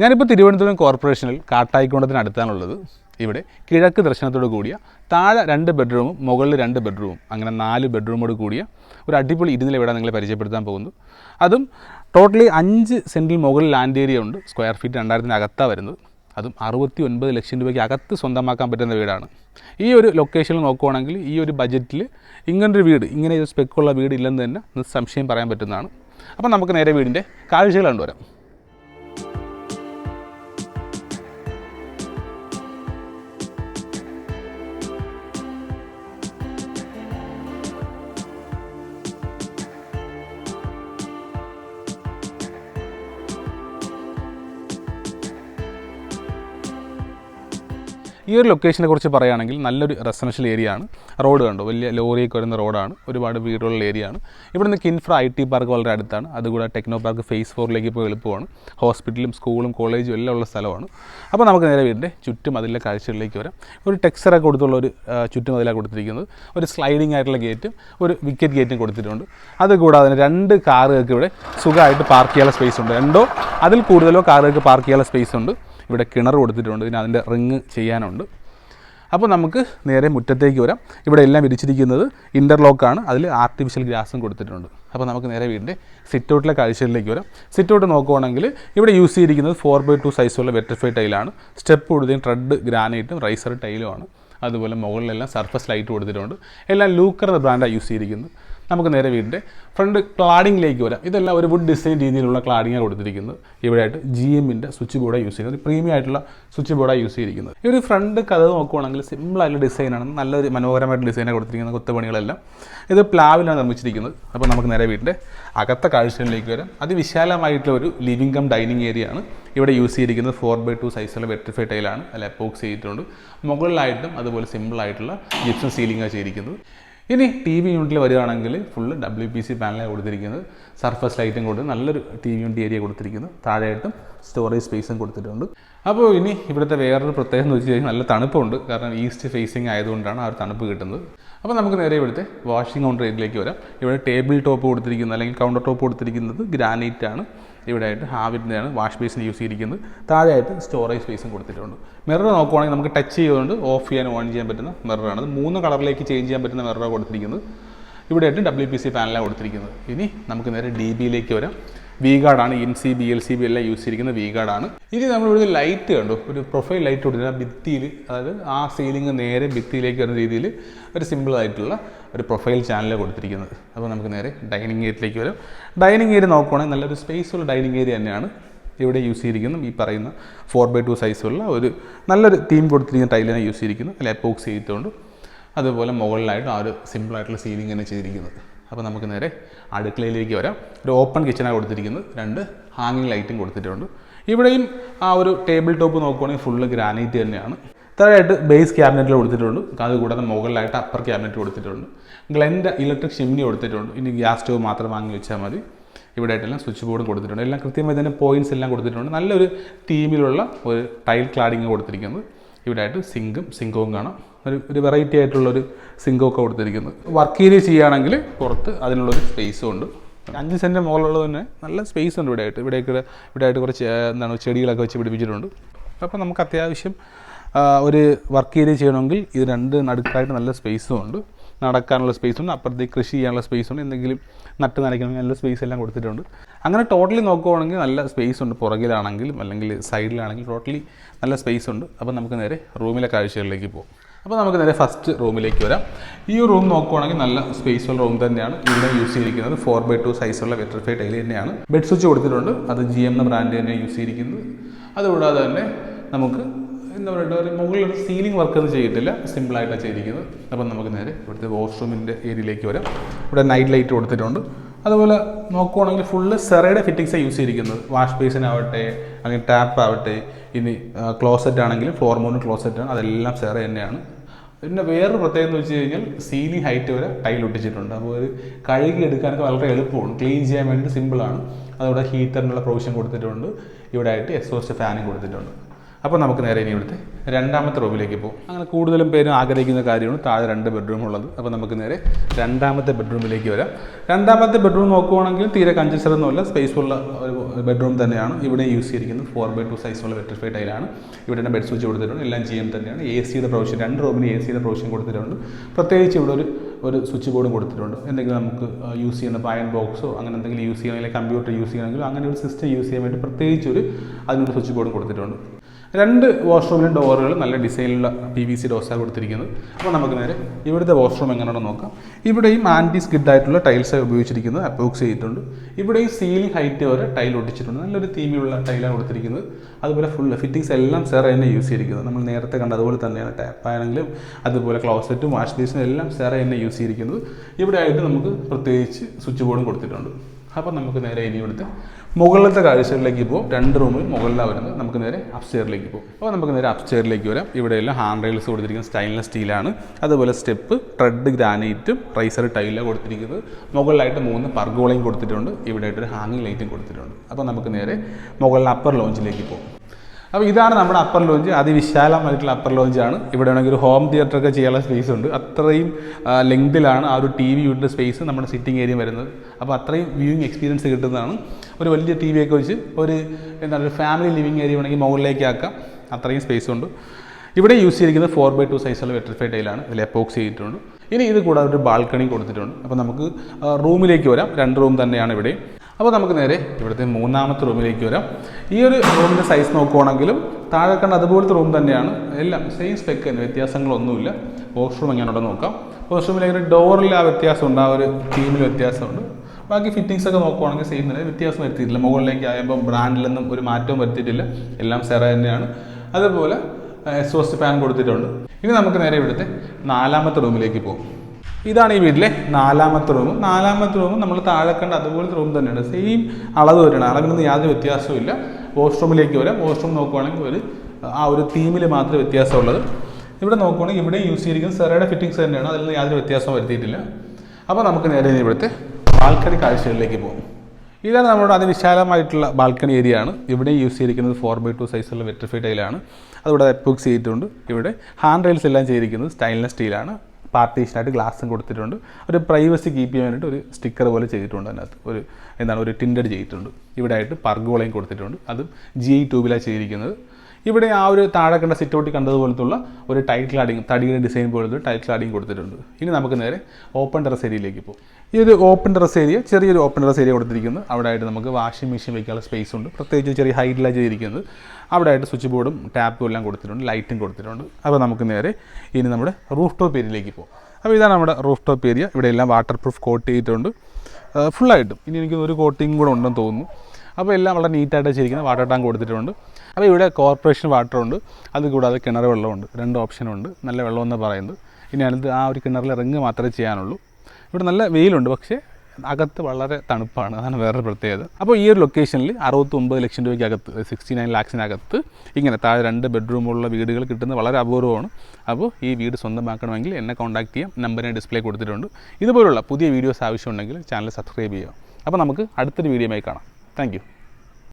ഞാനിപ്പോൾ തിരുവനന്തപുരം കോർപ്പറേഷനിൽ കാട്ടായിക്കോണത്തിനടുത്താണുള്ളത് ഇവിടെ കിഴക്ക് ദർശനത്തോട് കൂടിയ താഴെ രണ്ട് ബെഡ്റൂമും മുകളിൽ രണ്ട് ബെഡ്റൂമും അങ്ങനെ നാല് ബെഡ്റൂമോട് കൂടിയ ഒരു അടിപൊളി ഇരുന്നിൽ ഇവിടെ നിങ്ങളെ പരിചയപ്പെടുത്താൻ പോകുന്നു അതും ടോട്ടലി അഞ്ച് സെന്റിൽ മുകളിൽ ലാൻഡ് ഏരിയ ഉണ്ട് സ്ക്വയർ ഫീറ്റ് രണ്ടായിരത്തിന് അകത്താണ് വരുന്നത്. അതും അറുപത്തി ഒൻപത് ലക്ഷം രൂപയ്ക്ക് അകത്ത് സ്വന്തമാക്കാൻ പറ്റുന്ന വീടാണ്. ഈ ഒരു ലൊക്കേഷനിൽ നോക്കുവാണെങ്കിൽ ഈ ഒരു ബജറ്റിൽ ഇങ്ങനൊരു വീട് ഇങ്ങനെ ഒരു സ്പെക്കുള്ള വീട് ഇല്ലെന്ന് തന്നെ നിസ്സംശയം പറയാൻ പറ്റുന്നതാണ്. അപ്പോൾ നമുക്ക് നേരെ വീടിന്റെ കാഴ്ചകൾ കണ്ടുവരാം. ഈ ഒരു ലൊക്കേഷനെ കുറിച്ച് പറയുകയാണെങ്കിൽ നല്ലൊരു റെസിഡൻഷ്യൽ ഏരിയ ആണ്. റോഡ് കണ്ടു? വലിയ ലോറിയൊക്കെ വരുന്ന റോഡാണ് ഒരുപാട് വീടുകളുള്ള ഏരിയ ആണ്. ഇവിടുന്ന് കിൻഫ്ര ഐ ടി പാർക്ക് വളരെ അടുത്താണ്. അതുകൂടാതെ ടെക്നോ പാർക്ക് ഫേസ് ഫോറിലേക്ക് പോയി എളുപ്പമാണ്. ഹോസ്പിറ്റലും സ്കൂളും കോളേജും എല്ലാം ഉള്ള സ്ഥലമാണ്. അപ്പോൾ നമുക്ക് നേരെ വീടിന്റെ ചുറ്റും അതിലെ കാഴ്ചകളിലേക്ക് വരാം. ഒരു ടെക്സ്ചറൊക്കെ കൊടുത്തുള്ള ഒരു ചുറ്റും അതിലാണ് കൊടുത്തിരിക്കുന്നത്. ഒരു സ്ലൈഡിംഗ് ആയിട്ടുള്ള ഗേറ്റും ഒരു വിക്കറ്റ് ഗേറ്റും കൊടുത്തിട്ടുണ്ട്. അതുകൂടാതെ തന്നെ രണ്ട് കാറുകൾക്ക് ഇവിടെ സുഖമായിട്ട് പാർക്ക് ചെയ്യാനുള്ള സ്പേസ് ഉണ്ട്. രണ്ടോ അതിൽ കൂടുതലോ കാറുകൾക്ക് പാർക്ക് ചെയ്യാനുള്ള സ്പേസ് ഉണ്ട്. ഇവിടെ കിണർ കൊടുത്തിട്ടുണ്ട്. പിന്നെ അതിന്റെ റിങ് ചെയ്യാനുണ്ട്. അപ്പോൾ നമുക്ക് നേരെ മുറ്റത്തേക്ക് വരാം. ഇവിടെ എല്ലാം വിരിച്ചിരിക്കുന്നത് ഇന്റർലോക്കാണ് അതിൽ ആർട്ടിഫിഷ്യൽ ഗ്രാസും കൊടുത്തിട്ടുണ്ട്. അപ്പോൾ നമുക്ക് നേരെ വീടിന്റെ സിറ്റൗട്ടിലെ കാഴ്ചകളിലേക്ക് വരാം. സിറ്റൗട്ട് നോക്കുവാണെങ്കിൽ ഇവിടെ യൂസ് ചെയ്തിരിക്കുന്നത് ഫോർ ബൈ ടു സൈസുള്ള വെറ്റർഫൈ ടൈലാണ് സ്റ്റെപ്പ് കൊടുത്തതും ട്രെഡ് ഗ്രാനൈറ്റും റൈസർ ടൈലുമാണ് അതുപോലെ മുകളിലെല്ലാം സർഫസ് ലൈറ്റ് കൊടുത്തിട്ടുണ്ട്. എല്ലാം ലൂക്കർ ബ്രാൻഡാണ് യൂസ് ചെയ്തിരിക്കുന്നത്. നമുക്ക് നേരെ വീടിന്റെ ഫ്രണ്ട് ക്ലാഡിങ്ങിലേക്ക് വരാം. ഇതെല്ലാം ഒരു വുഡ് ഡിസൈൻ രീതിയിലുള്ള ക്ലാഡിങ്ങാണ് കൊടുത്തിരിക്കുന്നത്. ഇവിടെയായിട്ട് ജി എമ്മിന്റെ സ്വിച്ച് ബോർഡാണ് യൂസ് ചെയ്യുന്നത്. പ്രീമിയം ആയിട്ടുള്ള സ്വിച്ച് ബോർഡാണ് യൂസ് ചെയ്തിരിക്കുന്നത്. ഈ ഒരു ഫ്രണ്ട് കഥ നോക്കുവാണെങ്കിൽ സിമ്പിളായിട്ടുള്ള ഡിസൈനാണ് നല്ലൊരു മനോഹരമായിട്ട് ഡിസൈനാണ് കൊടുത്തിരിക്കുന്നത് കൊത്തുപണികളെല്ലാം. ഇത് പ്ലാവിലാണ് നിർമ്മിച്ചിരിക്കുന്നത്. അപ്പോൾ നമുക്ക് നേരെ വീടിന്റെ അകത്ത കാഴ്ചയിലേക്ക് വരാം. അതിവിശാലമായിട്ടുള്ള ഒരു ലിവിംഗ് കം ഡൈനിങ് ഏരിയ ആണ് ഇവിടെ യൂസ് ചെയ്തിരിക്കുന്നത്. ഫോർ ബൈ ടു സൈസുള്ള വെട്രിഫൈ ടൈലാണ്. അല്ല എപ്പോക്സ് ചെയ്തിട്ടുണ്ട്. മുകളിലായിട്ടും അതുപോലെ സിമ്പിളായിട്ടുള്ള ജിപ്സം സീലിംഗാണ് ചെയ്തിരിക്കുന്നത്. ഇനി ടി വി യൂണിറ്റിൽ വരികയാണെങ്കിൽ ഫുള്ള് ഡബ്ല്യു പി സി പാനലാണ് കൊടുത്തിരിക്കുന്നത്. സർഫസ് ലൈറ്റും കൊടുത്ത് നല്ലൊരു ടി വി യൂണിറ്റ് ഏരിയ കൊടുത്തിരിക്കുന്നു താഴെയായിട്ടും സ്റ്റോറേജ് സ്പേസും കൊടുത്തിട്ടുണ്ട്. അപ്പോൾ ഇനി ഇവിടുത്തെ വേറൊരു പ്രത്യേകത എന്ന് വെച്ച് കഴിഞ്ഞാൽ നല്ല തണുപ്പുണ്ട്. കാരണം ഈസ്റ്റ് ഫേസിങ് ആയതുകൊണ്ടാണ് ആ ഒരു തണുപ്പ് കിട്ടുന്നത്. അപ്പോൾ നമുക്ക് നേരെ ഇവിടുത്തെ വാഷിംഗ് കൗണ്ടർ ഏരിയയിലേക്ക് വരാം. ഇവിടെ ടേബിൾ ടോപ്പ് കൊടുത്തിരിക്കുന്നത് അല്ലെങ്കിൽ കൗണ്ടർ ടോപ്പ് കൊടുത്തിരിക്കുന്നത് ഗ്രാനൈറ്റ് ആണ്. ഇവിടെ ആയിട്ട് ഹാവിറ്റിന്റെയാണ് വാഷ് ബേസിൻ യൂസ് ചെയ്തിരിക്കുന്നത്. താഴെയായിട്ട് സ്റ്റോറേജ് സ്പേസും കൊടുത്തിട്ടുണ്ട്. മിറർ നോക്കുവാണെങ്കിൽ നമുക്ക് ടച്ച് ചെയ്തുകൊണ്ട് ഓഫ് ചെയ്യാൻ ഓൺ ചെയ്യാൻ പറ്റുന്ന മിററാണ്. അത് മൂന്ന് കളറിലേക്ക് ചേഞ്ച് ചെയ്യാൻ പറ്റുന്ന മിററാണ് കൊടുത്തിരിക്കുന്നത്. ഇവിടെയായിട്ട് ഡബ്ല്യു പി സി പാനലാണ് കൊടുത്തിരിക്കുന്നത്. ഇനി നമുക്ക് നേരെ ഡി ബിയിലേക്ക് വരാം. V ഗാർഡാണ് N C B L C B എല്ലാം യൂസ് ചെയ്തിരിക്കുന്ന വി ഗാർഡാണ് ഇനി നമ്മൾ ഒരു ലൈറ്റ് കണ്ടു. ഒരു പ്രൊഫൈൽ ലൈറ്റ് കൊടുത്തിട്ടുണ്ട് ഭിത്തിയിൽ അതായത് ആ സീലിംഗ് നേരെ ഭിത്തിയിലേക്ക് വരുന്ന രീതിയിൽ ഒരു സിമ്പിളായിട്ടുള്ള ഒരു പ്രൊഫൈൽ ചാനൽ കൊടുത്തിരിക്കുന്നത്. അപ്പോൾ നമുക്ക് നേരെ ഡൈനിങ് ഏരിയയിലേക്ക് വരും. ഡൈനിങ് ഏരിയ നോക്കുവാണെങ്കിൽ നല്ലൊരു സ്പേസുള്ള ഡൈനിങ് ഏരിയ തന്നെയാണ് ഇവിടെ യൂസ് ചെയ്തിരിക്കുന്നു ഈ പറയുന്ന ഫോർ ബൈ ടു സൈസുള്ള ഒരു നല്ലൊരു തീം കൊടുത്തിരിക്കുന്ന ടൈലിനെ യൂസ് ചെയ്തിരിക്കുന്നു അല്ലെങ്കിൽ എപ്പോക്സ് ചെയ്തുകൊണ്ട് അതുപോലെ മുകളിലായിട്ട് ആ ഒരു സിമ്പിളായിട്ടുള്ള സീലിംഗ് തന്നെ ചെയ്തിരിക്കുന്നത്. അപ്പോൾ നമുക്ക് നേരെ അടുക്കളയിലേക്ക് വരാം. ഒരു ഓപ്പൺ കിച്ചനാണ് കൊടുത്തിരിക്കുന്നത്. രണ്ട് ഹാങ്ങിങ് ലൈറ്റും കൊടുത്തിട്ടുണ്ട്. ഇവിടെയും ആ ഒരു ടേബിൾ ടോപ്പ് നോക്കുവാണെങ്കിൽ ഫുള്ള് ഗ്രാനൈറ്റ് തന്നെയാണ്. താഴെയായിട്ട് ബേസ് ക്യാബിനറ്റിൽ കൊടുത്തിട്ടുണ്ട്. അതുകൂടാതെ മുകളിലായിട്ട് അപ്പർ ക്യാബിനറ്റ് കൊടുത്തിട്ടുണ്ട്. ഗ്ലെന്റെ ഇലക്ട്രിക് ഷിമ്നി കൊടുത്തിട്ടുണ്ട്. ഇനി ഗ്യാസ് സ്റ്റോവ് മാത്രം വാങ്ങി വെച്ചാൽ മതി. ഇവിടെ ആയിട്ടെല്ലാം സ്വിച്ച് ബോർഡും കൊടുത്തിട്ടുണ്ട്. എല്ലാം കൃത്യമായി തന്നെ പോയിന്റ്സ് എല്ലാം കൊടുത്തിട്ടുണ്ട്. നല്ലൊരു തീമിലുള്ള ഒരു ടൈൽ ക്ലാഡിങ് കൊടുത്തിരിക്കുന്നത്. ഇവിടെ ആയിട്ട് സിങ്കും സിങ്കവും കാണാം. ഒരു ഒരു വെറൈറ്റി ആയിട്ടുള്ള ഒരു സിങ്കൊക്കെ കൊടുത്തിരിക്കുന്നത്. വർക്ക് ഏരിയ ചെയ്യുകയാണെങ്കിൽ പുറത്ത് അതിനുള്ളൊരു സ്പേസും ഉണ്ട്. അഞ്ച് സെന്റ് മുകളിലുള്ളത് തന്നെ നല്ല സ്പേസ് ഉണ്ട് ഇവിടെ ആയിട്ട് ഇവിടെയൊക്കെ ഇവിടെ ആയിട്ട് കുറച്ച് എന്താണ് ചെടികളൊക്കെ വെച്ച് പിടിപ്പിച്ചിട്ടുണ്ട്. അപ്പോൾ നമുക്ക് അത്യാവശ്യം ഒരു വർക്ക് ഏരിയ ചെയ്യണമെങ്കിൽ ഇത് രണ്ട് നടുക്കായിട്ട് നല്ല സ്പേസും ഉണ്ട്. നടക്കാനുള്ള സ്പേസ് ഉണ്ട്. അപ്പുറത്തേക്ക് കൃഷി ചെയ്യാനുള്ള സ്പേസ് ഉണ്ട്. എന്തെങ്കിലും നട്ട് നനയ്ക്കണമെങ്കിൽ നല്ല സ്പേസ് എല്ലാം കൊടുത്തിട്ടുണ്ട്. അങ്ങനെ ടോട്ടലി നോക്കുവാണെങ്കിൽ നല്ല സ്പേസ് ഉണ്ട്. പുറകിലാണെങ്കിലും അല്ലെങ്കിൽ സൈഡിലാണെങ്കിലും ടോട്ടലി നല്ല സ്പേസ് ഉണ്ട്. അപ്പോൾ നമുക്ക് നേരെ റൂമിലെ കാഴ്ചകളിലേക്ക് പോകും അപ്പോൾ നമുക്ക് നേരെ ഫസ്റ്റ് റൂമിലേക്ക് വരാം. ഈ റൂം നോക്കുവാണെങ്കിൽ നല്ല സ്പേസുള്ള റൂം തന്നെയാണ്. ഇവിടെ യൂസ് ചെയ്തിരിക്കുന്നത് ഫോർ ബൈ ടു സൈസുള്ള വെട്രിഫൈ ടൈൽ തന്നെയാണ്. ബെഡ് സ്വിച്ച് കൊടുത്തിട്ടുണ്ട്. അത് ജി എം എന്ന ബ്രാൻഡ് തന്നെ യൂസ് ചെയ്തിരിക്കുന്നത്. അതുകൂടാതെ തന്നെ നമുക്ക് എന്താ പറയുക ഒരു മുകളിൽ ഒരു സീലിംഗ് വർക്ക് ഒന്നും ചെയ്തിട്ടില്ല. സിമ്പിളായിട്ടാണ് ചെയ്തിരിക്കുന്നത്. അപ്പം നമുക്ക് നേരെ ഇവിടുത്തെ വാഷ്റൂമിന്റെ ഏരിയയിലേക്ക് വരാം. ഇവിടെ നൈറ്റ് ലൈറ്റ് കൊടുത്തിട്ടുണ്ട്. അതുപോലെ നോക്കുവാണെങ്കിൽ ഫുള്ള് സെറയുടെ ഫിറ്റിങ്സാണ് യൂസ് ചെയ്തിരിക്കുന്നത്. വാഷ് ബേസിൻ ആവട്ടെ അല്ലെങ്കിൽ ടാപ്പ് ആവട്ടെ ഇനി ക്ലോസറ്റ് ആണെങ്കിലും ഫ്ലോർ മൗണ്ട് ക്ലോസറ്റ് ആണ്. അതെല്ലാം സെറ തന്നെയാണ്. പിന്നെ വേറൊരു പ്രത്യേകത എന്ന് വെച്ച് കഴിഞ്ഞാൽ സീലിംഗ് ഹൈറ്റ് വരെ ടൈൽ ഒട്ടിച്ചിട്ടുണ്ട്. അപ്പോൾ ഒരു കഴുകി എടുക്കാനൊക്കെ വളരെ എളുപ്പമാണ്. ക്ലീൻ ചെയ്യാൻ വേണ്ടി സിമ്പിളാണ് അതോടെ ഹീറ്ററിനുള്ള പ്രൊവിഷൻ കൊടുത്തിട്ടുണ്ട്. ഇവിടെ ആയിട്ട് എക്സോസ്റ്റ് ഫാനും കൊടുത്തിട്ടുണ്ട്. അപ്പോൾ നമുക്ക് നേരെ ഇനി ഇവിടുത്തെ രണ്ടാമത്തെ റൂമിലേക്ക് പോകും അങ്ങനെ കൂടുതലും പേരും ആഗ്രഹിക്കുന്ന കാര്യമാണ്. താഴെ രണ്ട് ബെഡ്റൂം ഉള്ളത്. അപ്പോൾ നമുക്ക് നേരെ രണ്ടാമത്തെ ബെഡ്റൂമിലേക്ക് വരാം. രണ്ടാമത്തെ ബെഡ്റൂം നോക്കുവാണെങ്കിൽ തീരെ കഞ്ചസ്റ്റഡ് ഒന്നുമല്ല. സ്പേസ് ഉള്ള ഒരു ബെഡ്റൂം തന്നെയാണ്. ഇവിടെ യൂസ് ചെയ്തിരിക്കുന്നത് ഫോർ ബൈ ടു സൈസുള്ള വെട്രിഫൈഡ് ടൈലാണ് ഇവിടെ തന്നെ ബെഡ് സ്വിച്ച് കൊടുത്തിട്ടുണ്ട്. എല്ലാം ചെയ്യാൻ തന്നെയാണ്. എ സിയുടെ പ്രൊവിഷൻ രണ്ട് റൂമിന് എ സിയുടെ പ്രൊവിഷൻ കൊടുത്തിട്ടുണ്ട്. പ്രത്യേകിച്ച് ഇവിടെ ഒരു ഒരു സ്വിച്ച് ബോർഡും കൊടുത്തിട്ടുണ്ട്. എന്തെങ്കിലും നമുക്ക് യൂസ് ചെയ്യുന്ന പയൻ ബോക്സോ അങ്ങനെ എന്തെങ്കിലും യൂസ് ചെയ്യണമെങ്കിൽ കമ്പ്യൂട്ടർ യൂസ് ചെയ്യണമെങ്കിലും അങ്ങനെ ഒരു സിസ്റ്റം യൂസ് ചെയ്യാൻ വേണ്ടി പ്രത്യേകിച്ച് ഒരു അതിനൊരു സ്വിച്ച് ബോർഡും കൊടുത്തിട്ടുണ്ട്. രണ്ട് വാഷ്റൂമിലും ഡോറുകൾ നല്ല ഡിസൈനിലുള്ള പി വി സി ഡോസാണ് കൊടുത്തിരിക്കുന്നത്. അപ്പോൾ നമുക്ക് നേരെ ഇവിടുത്തെ വാഷ്റൂം എങ്ങനെയാണെന്ന് നോക്കാം. ഇവിടെയും ആന്റി സ്കിഡ് ആയിട്ടുള്ള ടൈൽസ് ഉപയോഗിച്ചിരിക്കുന്നത്. അപ്പോക്സ് ചെയ്തിട്ടുണ്ട്. ഇവിടെയും സീലിംഗ് ഹൈറ്റ് വരെ ടൈൽ ഒട്ടിച്ചിട്ടുണ്ട്. നല്ലൊരു തീമിലുള്ള ടൈലാണ് കൊടുത്തിരിക്കുന്നത്. അതുപോലെ ഫുൾ ഫിറ്റിംഗ്സ് എല്ലാം സെറ തന്നെ യൂസ് ചെയ്തിരിക്കുന്നത്. നമ്മൾ നേരത്തെ കണ്ട അതുപോലെ തന്നെയാണ് ടാപ്പ് ആണെങ്കിലും അതുപോലെ ക്ലോസറ്റും വാഷ് ബേസിനും എല്ലാം സെറ തന്നെ യൂസ് ചെയ്തിരിക്കുന്നത്. ഇവിടെ ആയിട്ട് നമുക്ക് പ്രത്യേകിച്ച് സ്വിച്ച് ബോർഡും കൊടുത്തിട്ടുണ്ട്. അപ്പോൾ നമുക്ക് നേരെ ഇനി ഇവിടുത്തെ മുകളിലത്തെ കാഴ്ചകളിലേക്ക് പോകും. രണ്ട് റൂമിൽ മുകളിലാണ് വരുന്നത്. നമുക്ക് നേരെ അപ്സ്റ്റെയറിലേക്ക് പോകും. അപ്പോൾ നമുക്ക് നേരെ അപ്സ്റ്റെയറിലേക്ക് വരാം. ഇവിടെയെല്ലാം ഹാൻഡ് റെയിൽസ് കൊടുത്തിരിക്കുന്നത് സ്റ്റൈൻലെസ് സ്റ്റീലാണ് അതുപോലെ സ്റ്റെപ്പ് ട്രെഡ് ഗ്രാനൈറ്റും റൈസർ ടൈലാണ് കൊടുത്തിരിക്കുന്നത്. മുകളിലായിട്ട് മൂന്ന് പർഗോളയും കൊടുത്തിട്ടുണ്ട്. ഇവിടെ ആയിട്ട് ഹാങ്ങിങ് ലൈറ്റും കൊടുത്തിട്ടുണ്ട്. അപ്പോൾ നമുക്ക് നേരെ മുകളിൽ അപ്പർ ലോഞ്ചിലേക്ക് പോകും. അപ്പോൾ ഇതാണ് നമ്മുടെ അപ്പർ ലോഞ്ച് അതിവിശാലമായിട്ടുള്ള അപ്പർ ലോഞ്ചാണ് ഇവിടെ ആണെങ്കിൽ ഒരു ഹോം തിയേറ്റർ ഒക്കെ ചെയ്യാനുള്ള സ്പേസ് ഉണ്ട്. അത്രയും ലെങ്തിലാണ് ആ ഒരു ടി വി യൂണിറ്റ് സ്പേസ് നമ്മുടെ സിറ്റിംഗ് ഏരിയ വരുന്നത്. അപ്പോൾ അത്രയും വ്യൂയിങ് എക്സ്പീരിയൻസ് കിട്ടുന്നതാണ്. ഒരു വലിയ ടി വി ഒക്കെ വെച്ച് ഒരു എന്താ ഒരു ഫാമിലി ലിവിങ് ഏരിയ വേണമെങ്കിൽ മുകളിലേക്ക് ആക്കാം. അത്രയും സ്പേസ് ഉണ്ട്. ഇവിടെ യൂസ് ചെയ്തിരിക്കുന്നത് ഫോർ ബൈ ടു സൈസുള്ള വെട്രിഫൈഡ് ടൈലാണ് ഇതിൽ എപ്പോക്സ് ചെയ്തിട്ടുണ്ട്. ഇനി ഇത് കൂടാതെ ഒരു ബാൽക്കണി കൊടുത്തിട്ടുണ്ട്. അപ്പോൾ നമുക്ക് റൂമിലേക്ക് വരാം. രണ്ട് റൂം തന്നെയാണ് ഇവിടെ. അപ്പോൾ നമുക്ക് നേരെ ഇവിടുത്തെ മൂന്നാമത്തെ റൂമിലേക്ക് വരാം. ഈ ഒരു റൂമിന്റെ സൈസ് നോക്കുവാണെങ്കിലും താഴെ കണ്ട അതുപോലത്തെ റൂം തന്നെയാണ്. എല്ലാം സെയിം സ്പെക്ക് തന്നെ വ്യത്യാസങ്ങളൊന്നുമില്ല. വാഷ്റൂം അവിടെ നോക്കാം. വാഷ്റൂമിൽ ഒരു ഡോറിൽ ആ വ്യത്യാസമുണ്ട് ആ ഒരു തീമിൽ വ്യത്യാസമുണ്ട്. ബാക്കി ഫിറ്റിങ്സ് ഒക്കെ നോക്കുവാണെങ്കിൽ സെയിം തന്നെ വ്യത്യാസം വരുത്തിയിട്ടില്ല. മുകളിലേക്ക് ആയപ്പോൾ ബ്രാൻഡിലൊന്നും ഒരു മാറ്റവും വരുത്തിയിട്ടില്ല. എല്ലാം സെറ തന്നെയാണ്. അതുപോലെ എക്സോസ്റ്റ് ഫാൻ കൊടുത്തിട്ടുണ്ട്. ഇനി നമുക്ക് നേരെ ഇവിടുത്തെ നാലാമത്തെ റൂമിലേക്ക് പോകും. ഇതാണ് ഈ വീട്ടിലെ നാലാമത്തെ റൂം നാലാമത്തെ റൂം നമ്മൾ താഴെ കണ്ട അതുപോലത്തെ റൂം തന്നെയാണ്. സെയിം അളവ് തന്നെയാണ് അളവിനൊന്നും യാതൊരു വ്യത്യാസവും ഇല്ല വാഷ്റൂമിലേക്ക് വരാം. വാഷ്റൂം നോക്കുവാണെങ്കിൽ ഒരു ആ ഒരു തീമിൽ മാത്രമേ വ്യത്യാസമുള്ളത് ഇവിടെ നോക്കുവാണെങ്കിൽ ഇവിടെ യൂസ് ചെയ്തിരിക്കുന്ന സെറയുടെ ഫിറ്റിങ്സ് തന്നെയാണ്. അതിൽ യാതൊരു വ്യത്യാസവും വരുത്തിയിട്ടില്ല. അപ്പോൾ നമുക്ക് നേരെ ഇവിടുത്തെ ബാൽക്കണി കാഴ്ചകളിലേക്ക് പോകും ഇതാണ് നമ്മുടെ അതിവിശാലമായിട്ടുള്ള ബാൽക്കണി ഏരിയ ആണ്. ഇവിടെ യൂസ് ചെയ്തിരിക്കുന്നത് ഫോർ ബൈ ടു സൈസുള്ള വെറ്റർ ടൈലാണ് അതിവിടെ എപ്പോക്സ് ചെയ്തിട്ടുണ്ട്. ഇവിടെ ഹാൻഡ് റെയിൽസ് എല്ലാം ചെയ്തിരിക്കുന്നത് സ്റ്റൈൻലെസ് സ്റ്റീലാണ് പാർട്ടീഷനായിട്ട് ഗ്ലാസും കൊടുത്തിട്ടുണ്ട്. ഒരു പ്രൈവസി കീപ്പ് ചെയ്യാൻ വേണ്ടിയിട്ട് ഒരു സ്റ്റിക്കർ പോലെ ചെയ്തിട്ടുണ്ട് അതിനകത്ത്. ഒരു എന്താണ് ഒരു ടിൻഡഡ് ചെയ്തിട്ടുണ്ട്. ഇവിടെ ആയിട്ട് പർഗോളയും കൊടുത്തിട്ടുണ്ട്. അതും ജി ഐ ട്യൂബിലാണ് ചെയ്തിരിക്കുന്നത്. ഇവിടെ ആ ഒരു താഴെ കണ്ട സിറ്റൗട്ടി കണ്ടതുപോലത്തുള്ള ഒരു ടൈറ്റ് ക്ലാഡിങ് തടിയുടെ ഡിസൈൻ പോലത്തെ ടൈറ്റ് ക്ലാഡിങ് കൊടുത്തിട്ടുണ്ട്. ഇനി നമുക്ക് നേരെ ഓപ്പൺ ടെറസ് ഏരിയയിലേക്ക് പോകും. ഈ ഒരു ഓപ്പൺ ടെറസ് ഏരിയ ചെറിയൊരു ഓപ്പൺ ടെറസ് ഏരിയ കൊടുത്തിരിക്കുന്നു. അവിടെ ആയിട്ട് നമുക്ക് വാഷിംഗ് മെഷീൻ വയ്ക്കാനുള്ള സ്പേസ് ഉണ്ട്. പ്രത്യേകിച്ച് ചെറിയ ഹൈറ്റിലാണ് ചെയ്തിരിക്കുന്നത്. അവിടെ ആയിട്ട് സ്വിച്ച് ബോർഡും ടാപ്പും എല്ലാം കൊടുത്തിട്ടുണ്ട്. ലൈറ്റും കൊടുത്തിട്ടുണ്ട്. അപ്പോൾ നമുക്ക് നേരെ ഇനി നമ്മുടെ റൂഫ് ടോപ്പ് ഏരിയയിലേക്ക് പോകും. അപ്പോൾ ഇതാണ് നമ്മുടെ റൂഫ് ടോപ്പ് ഏരിയ ഇവിടെ എല്ലാം വാട്ടർ പ്രൂഫ് കോട്ട് ചെയ്തിട്ടുണ്ട് ഫുള്ളായിട്ടും ഇനി എനിക്ക് ഒരു കോട്ടിങ് കൂടെ ഉണ്ടെന്ന് തോന്നുന്നു. അപ്പോൾ എല്ലാം വളരെ നീറ്റായിട്ട് ചെയ്തിരിക്കുന്നത് വാട്ടർ ടാങ്ക് കൊടുത്തിട്ടുണ്ട്. അപ്പോൾ ഇവിടെ കോർപ്പറേഷൻ വാട്ടർ ഉണ്ട്. അത് കൂടാതെ കിണർ വെള്ളമുണ്ട്. രണ്ട് ഓപ്ഷനുണ്ട് നല്ല വെള്ളമെന്ന് പറയുന്നത്. ഇനി അടുത്ത് ആ ഒരു കിണറിൽ ഇറങ്ങി മാത്രമേ ചെയ്യാനുള്ളൂ. ഇവിടെ നല്ല വെയിലുണ്ട്. പക്ഷേ അകത്ത് വളരെ തണുപ്പാണ്. അതാണ് വേറൊരു പ്രത്യേകത. അപ്പോൾ ഈ ഒരു ലൊക്കേഷനിൽ അറുപത്തൊമ്പത് ലക്ഷം രൂപയ്ക്ക് അകത്ത് സിക്സ്റ്റി നയൻ ലാക്സിനകത്ത് ഇങ്ങനെ താഴെ രണ്ട് ബെഡ്റൂമുള്ള വീടുകൾ കിട്ടുന്നത് വളരെ അപൂർവമാണ്. അപ്പോൾ ഈ വീട് സ്വന്തമാക്കണമെങ്കിൽ എന്നെ കോൺടാക്ട് ചെയ്യാം. നമ്പറിന് ഡിസ്പ്ലേ കൊടുത്തിട്ടുണ്ട്. ഇതുപോലുള്ള പുതിയ വീഡിയോസ് ആവശ്യമുണ്ടെങ്കിൽ ചാനൽ സബ്സ്ക്രൈബ് ചെയ്യുക. അപ്പോൾ നമുക്ക് അടുത്തൊരു വീഡിയോയുമായി കാണാം. Thank you.